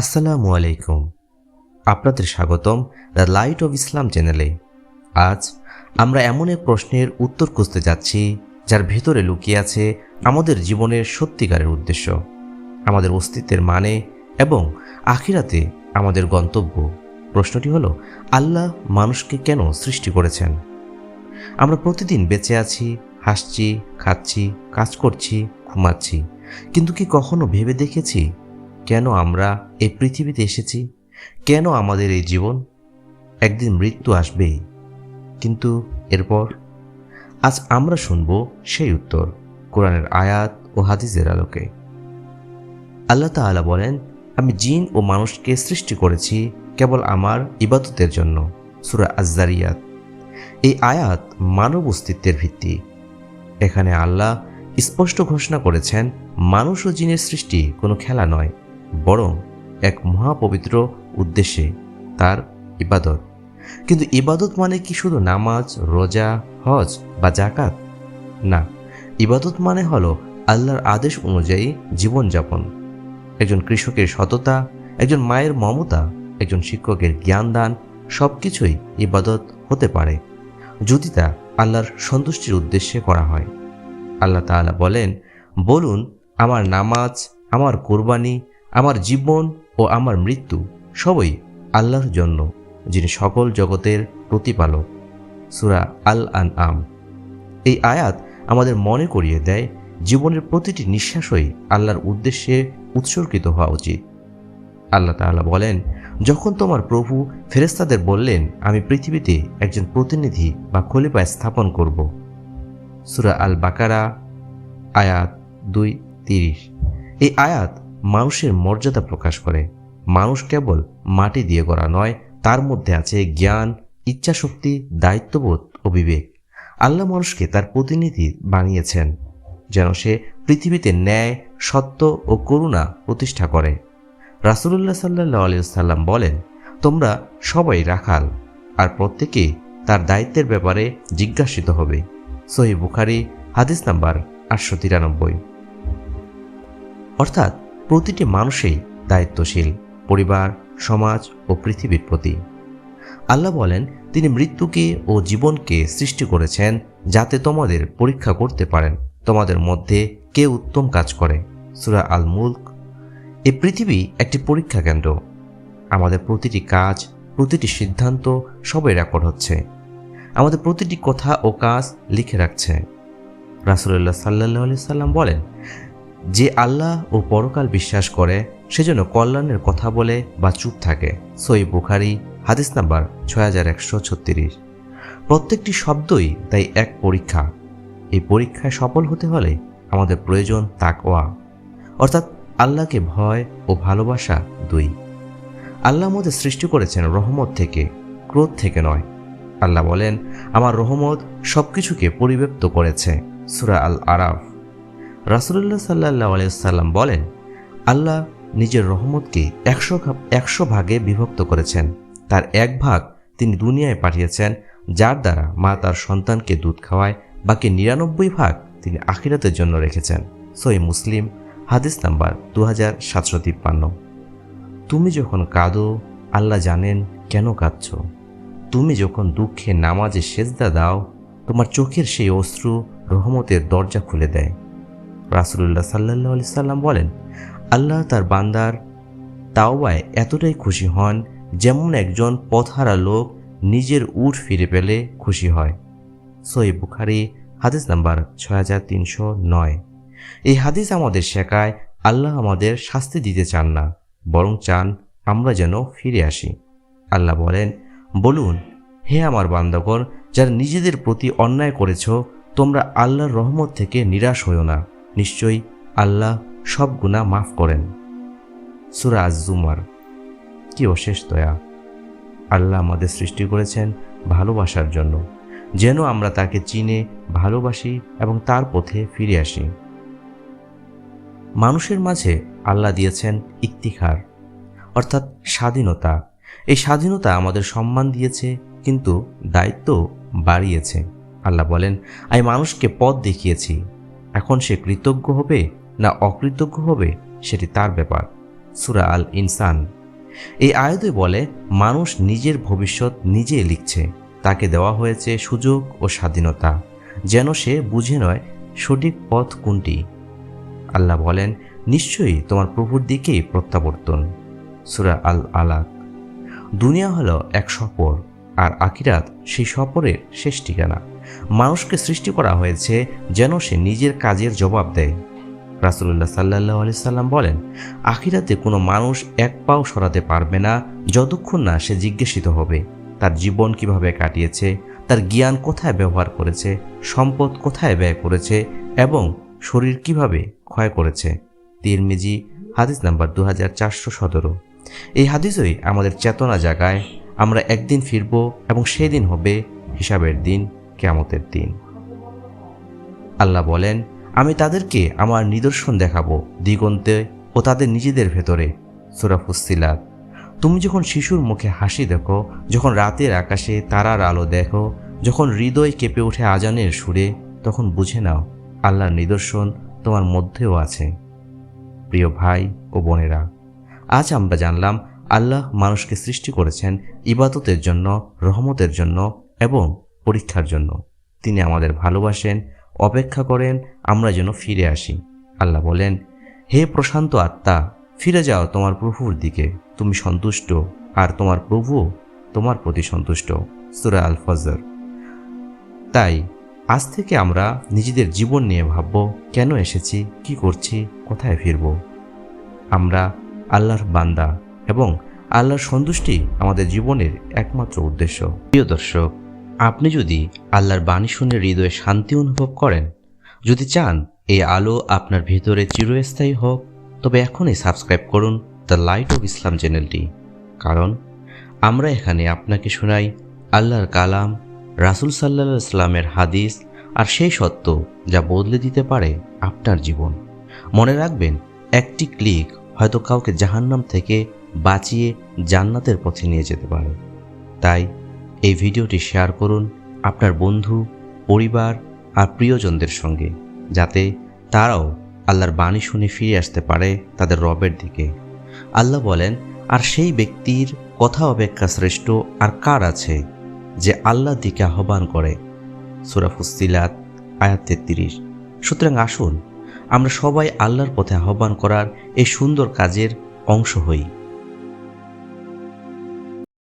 আসসালামু আলাইকুম। আপনাদের স্বাগতম দ্য লাইট অফ ইসলাম চ্যানেলে। আজ আমরা এমন এক প্রশ্নের উত্তর খুঁজতে যাচ্ছি, যার ভেতরে লুকিয়ে আছে আমাদের জীবনের সত্যিকারের উদ্দেশ্য, আমাদের অস্তিত্বের মানে এবং আখিরাতে আমাদের গন্তব্য। প্রশ্নটি হলো, আল্লাহ মানুষকে কেন সৃষ্টি করেছেন? আমরা প্রতিদিন বেঁচে আছি, হাসছি, খাচ্ছি, কাজ করছি, ঘুমাচ্ছি, কিন্তু কি কখনো ভেবে দেখেছি কেন আমরা এই পৃথিবীতে এসেছি? কেন আমাদের এই জীবন? একদিন মৃত্যু আসবেই কিন্তু এরপর? আজ আমরা শুনব সেই উত্তর কোরআনের আয়াত ও হাদিসের আলোকে। আল্লাহ তাআলা বলেন, আমি জিন ও মানুষকে সৃষ্টি করেছি কেবল আমার ইবাদতের জন্য, সুরা আজারিয়াত এই আয়াত মানব অস্তিত্বের ভিত্তি। এখানে আল্লাহ স্পষ্ট ঘোষণা করেছেন, মানুষ ও জিনের সৃষ্টি কোনো খেলা নয়। বরং এক মহাপবিত্র উদ্দেশ্যে তার ইবাদত। কিন্তু ইবাদত মানে কি শুধু নামাজ, রোজা, হজ বা জাকাত না, ইবাদত মানে হলো আল্লাহর আদেশ অনুযায়ী জীবনযাপন। একজন কৃষকের সততা, একজন মায়ের মমতা, একজন শিক্ষকের জ্ঞান দান সব কিছুই ইবাদত হতে পারে, যদি তা আল্লাহর সন্তুষ্টির উদ্দেশ্যে করা হয়। আল্লাহ তাআলা বলেন, বলুন, আমার নামাজ, আমার কোরবানি আমার জীবন ও আমার মৃত্যু সবই আল্লাহর জন্য, যিনি সকল জগতের প্রতিপালক। সুরা আল আন আম এই আয়াত আমাদের মনে করিয়ে দেয়, জীবনের প্রতিটি নিঃশ্বাসই আল্লাহর উদ্দেশ্যে উৎসর্গিত হওয়া উচিত। আল্লাহ তাআলা বলেন, যখন তোমার প্রভু ফেরেস্তাদের বললেন, আমি পৃথিবীতে একজন প্রতিনিধি বা খলিফায় স্থাপন করব। সুরা আল বাকারা আয়াত দুই তিরিশ। এই আয়াত মানুষের মর্যাদা প্রকাশ করে। মানুষ কেবল মাটি দিয়ে গড়া নয়, তার মধ্যে আছে জ্ঞান, ইচ্ছাশক্তি, দায়িত্ববোধ ও বিবেক আল্লাহ মানুষকে তার প্রতিনিধি বানিয়েছেন, যেন সে পৃথিবীতে ন্যায়, সত্য ও করুণা প্রতিষ্ঠা করে। রাসুলুল্লাহ সাল্লাহ আলিয়াল্লাম বলেন, তোমরা সবাই রাখাল, আর প্রত্যেকে তার দায়িত্বের ব্যাপারে জিজ্ঞাসিত হবে। সহি বুখারি, হাদিস নাম্বার আটশো তিরানব্বই। অর্থাৎ প্রতিটি মানুষই দায়িত্বশীল, পরিবার, সমাজ ও পৃথিবীর প্রতি। আল্লাহ বলেন, তিনি মৃত্যুকে ও জীবনকে সৃষ্টি করেছেন যাতে তোমাদের পরীক্ষা করতে পারেন। তোমাদের মধ্যে কে উত্তম কাজ করে? সুরা আল মুল্ক এই পৃথিবী একটি পরীক্ষা কেন্দ্র। আমাদের প্রতিটি কাজ, প্রতিটি সিদ্ধান্ত সবই রেকর্ড হচ্ছে। আমাদের প্রতিটি কথা ও কাজ লিখে রাখছে। রাসুল্লাহ সাল্লাহ সাল্লাম বলেন যে আল্লাহ ও পরকাল বিশ্বাস করে সেজন্য কল্যাণের কথা বলে বা চুপ থাকে। সই বুখারি, হাদিস নাম্বার ছয় হাজার একশো ছত্রিশ। প্রত্যেকটি শব্দই তাই এক পরীক্ষা। এই পরীক্ষায় সফল হতে হলে আমাদের প্রয়োজন তাকওয়া, অর্থাৎ আল্লাহকে ভয় ও ভালোবাসা দুই। আল্লাহ আমাদের সৃষ্টি করেছেন রহমত থেকে, ক্রোধ থেকে নয়। আল্লাহ বলেন, আমার রহমত সব কিছুকে পরিব্যক্ত করেছে। সুরা আল আরাফ রাসুলুল্লাহ সাল্লাহ আলিয়াল্লাম বলেন, আল্লাহ নিজের রহমতকে একশো একশো ভাগে বিভক্ত করেছেন। তার এক ভাগ তিনি দুনিয়ায় পাঠিয়েছেন, যার দ্বারা মা তার সন্তানকে দুধ খাওয়ায়, বাকি নিরানব্বই ভাগ তিনি আখিরাতের জন্য রেখেছেন। সই মুসলিম, হাদিস নাম্বার দু হাজার সাতশো তিপ্পান্ন। তুমি যখন কাঁদো, আল্লাহ জানেন কেন কাঁদছ। তুমি যখন দুঃখে নামাজে সেজদা দাও, তোমার চোখের সেই অশ্রু রহমতের দরজা খুলে দেয়। রাসুলুল্লাহ সাল্লাহ আলি সাল্লাম বলেন, আল্লাহ তার বান্দার তাওবায় এতটাই খুশি হন যেমন একজন পথহারা লোক নিজের উঠ ফিরে পেলে খুশি হয়। সই বুখারি, হাদিস নাম্বার ছয় হাজার তিনশো নয়। এই হাদিস আমাদের শেখায়, আল্লাহ আমাদের শাস্তি দিতে চান না, বরং চান আমরা যেন ফিরে আসি। আল্লাহ বলেন, বলুন, হে আমার বান্দগণ, যারা নিজেদের প্রতি অন্যায় করেছ, তোমরা আল্লাহর রহমত থেকে নিরাশ হইও না। নিশ্চয়ই আল্লাহ সব গুণা মাফ করেন। সুরা আজুমার কি অশেষ দয়া। আল্লাহ আমাদের সৃষ্টি করেছেন ভালোবাসার জন্য, যেন আমরা তাকে চিনে, ভালোবাসি এবং তার পথে ফিরে আসি। মানুষের মাঝে আল্লাহ দিয়েছেন ইক্তিখার অর্থাৎ স্বাধীনতা। এই স্বাধীনতা আমাদের সম্মান দিয়েছে, কিন্তু দায়িত্ব বাড়িয়েছে। আল্লাহ বলেন, আমি মানুষকে পথ দেখিয়েছি। এখন সে কৃতজ্ঞ হবে না অকৃতজ্ঞ হবে সেটি তার ব্যাপার। সুরা আল ইনসান এই আয়াতে বলে, মানুষ নিজের ভবিষ্যৎ নিজে লিখছে। তাকে দেওয়া হয়েছে সুযোগ ও স্বাধীনতা। যেন সে বুঝে নয় সঠিক পথ কোনটি। আল্লাহ বলেন, নিশ্চয়ই তোমার প্রভুর দিকেই প্রত্যাবর্তন। সুরা আল আলাক দুনিয়া হলো এক সফর, আর আকিরাত সেই সফরের শেষ ঠিকানা। মানুষকে সৃষ্টি করা হয়েছে যেন সে নিজের কাজের জবাব দেয়। রাসুল্লাহ সাল্লাহ সাল্লাম বলেন, আখিরাতে কোনো মানুষ এক পাও সরাতে পারবে না যতক্ষণ না সে জিজ্ঞাসিত হবে, তার জীবন কীভাবে কাটিয়েছে, তার জ্ঞান কোথায় ব্যবহার করেছে, সম্পদ কোথায় ব্যয় করেছে এবং শরীর কীভাবে ক্ষয় করেছে। তিরমিজি, হাদিস নাম্বার দু হাজার চারশো সতেরো। এই হাদিসই আমাদের চেতনা জাগায়, আমরা একদিন ফিরব এবং সেদিন হবে হিসাবের দিন। কেয়ামতের দিন। আল্লাহ বলেন, আমি তাদেরকে আমার নিদর্শন দেখাবো দিগন্তে ও তাদের নিজেদের ভেতরে। সুরাফুসিলাত তুমি যখন শিশুর মুখে হাসি দেখো, যখন রাতের আকাশে তারার আলো দেখো, যখন হৃদয় কেঁপে ওঠে আজানের সুরে, তখন বুঝে নাও, আল্লাহর নিদর্শন তোমার মধ্যেও আছে। প্রিয় ভাই ও বোনেরা, আজ আমরা জানলাম, আল্লাহ মানুষকে সৃষ্টি করেছেন ইবাদতের জন্য, রহমতের জন্য এবং পরীক্ষার জন্য। তিনি আমাদের ভালোবাসেন, অপেক্ষা করেন, আমরা যেন ফিরে আসি। আল্লাহ বলেন, হে প্রশান্ত আত্মা, ফিরে যাও তোমার প্রভুর দিকে। তুমি সন্তুষ্ট, আর তোমার প্রভু তোমার প্রতি সন্তুষ্ট। সুরা আল ফজর তাই, আজ থেকে আমরা নিজেদের জীবন নিয়ে ভাবব, কেন এসেছি, কি করছি, কোথায় ফিরব? আমরা আল্লাহর বান্দা এবং আল্লাহর সন্তুষ্টি আমাদের জীবনের একমাত্র উদ্দেশ্য। প্রিয় দর্শক আপনি যদি আল্লাহর বাণী শুনে হৃদয়ে শান্তি অনুভব করেন, যদি চান এই আলো আপনার ভিতরে চিরস্থায়ী হোক, তবে এখনই সাবস্ক্রাইব করুন দ্য লাইট অফ ইসলাম চ্যানেলটি। কারণ আমরা এখানে আপনাকে শোনাই আল্লাহর কালাম, রাসুল সাল্লা ইসলামের হাদিস আর সেই সত্য যা বদলে দিতে পারে আপনার জীবন। মনে রাখবেন, একটি ক্লিক হয়তো কাউকে জাহান্নাম থেকে বাঁচিয়ে জান্নাতের পথে নিয়ে যেতে পারে। তাই এই ভিডিওটি শেয়ার করুন আপনার বন্ধু, পরিবার আর প্রিয়জনদের সঙ্গে, যাতে তারাও আল্লাহর বাণী শুনে ফিরে আসতে পারে তাদের রবের দিকে। আল্লাহ বলেন, আর সেই ব্যক্তির কথা অপেক্ষা শ্রেষ্ঠ আর কার আছে যে আল্লাহ দিকে আহ্বান করে? সুরাফুসিলাত আয়াত তেত্রিশ। সুতরাং আসুন, আমরা সবাই আল্লাহর পথে আহ্বান করার এই সুন্দর কাজের অংশ হই।